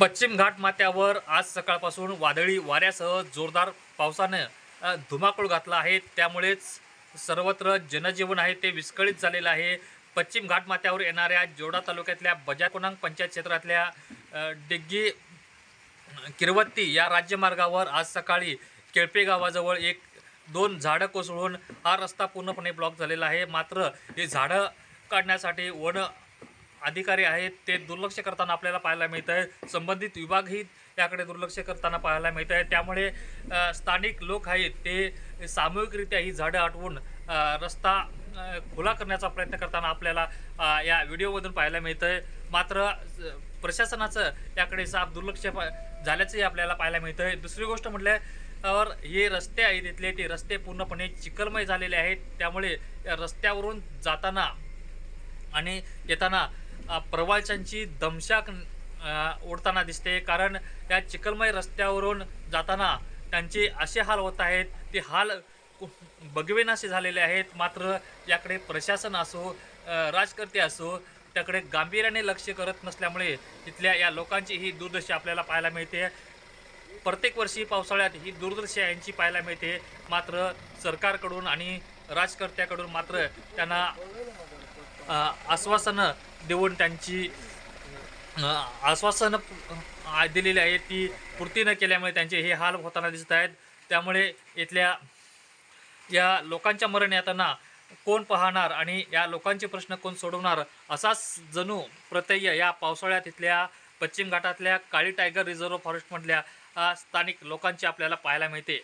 पश्चिम घाट माथ्यावर आज सकाळपासून वादळी वाऱ्यासह जोरदार पावसानं धुमाकूळ घातला आहे. त्यामुळेच सर्वत्र जनजीवन आहे ते विस्कळीत झालेलं आहे. पश्चिम घाट माथ्यावर येणाऱ्या जोडा तालुक्यातल्या बजाकोनांग पंचायत क्षेत्रातल्या डिग्गी किरवत्ती या राज्यमार्गावर आज सकाळी केळपे गावाजवळ एक दोन झाडं कोसळून हा रस्ता पूर्णपणे ब्लॉक झालेला आहे. मात्र हे झाडं काढण्यासाठी वन अधिकारी आहेत ते दुर्लक्ष करताना आपल्याला पाहायला मिळत आहे संबंधित विभागही त्याकडे दुर्लक्ष करताना पाहायला मिळत आहे त्यामुळे स्थानिक लोक आहेत ते सामूहिकरित्या ही झाडं आटवून रस्ता खुला करण्याचा प्रयत्न करताना आपल्याला या व्हिडिओमधून पाहायला मिळतं आहे मात्र प्रशासनाचं याकडे साफ दुर्लक्ष झाल्याचंही आपल्याला पाहायला मिळतं आहे दुसरी गोष्ट म्हटल्यावर हे रस्ते आहेत इथले ते रस्ते पूर्णपणे चिखलमय झालेले आहेत. त्यामुळे रस्त्यावरून जाताना आणि येताना प्रवाशांची दमशाक ओढताना दिसते. कारण या चिखलमय रस्त्यावरून जाताना त्यांचे असे हाल होत आहेत. ते हाल कु- बघवेनासे झालेले आहेत. मात्र याकडे प्रशासन असो राजकर्ते असो त्याकडे गांभीर्याने लक्ष करत नसल्यामुळे तिथल्या या लोकांची ही दुर्दशा आपल्याला पाहायला मिळते. प्रत्येक वर्षी पावसाळ्यात ही दुर्दशा यांची पाहायला मिळते. मात्र सरकारकडून आणि राजकर्त्याकडून मात्र त्यांना आश्वासनं देऊन त्यांची आश्वासनं दिलेली आहेत ती पूर्ती न केल्यामुळे त्यांचे हे हाल होताना दिसत आहेत. त्यामुळे इथल्या या लोकांच्या मरण येताना कोण पाहणार आणि या लोकांचे प्रश्न कोण सोडवणार असाच जणू प्रत्यय या पावसाळ्यात इथल्या पश्चिम घाटातल्या काळी टायगर रिझर्व्ह फॉरेस्टमधल्या स्थानिक लोकांची आपल्याला पाहायला मिळते.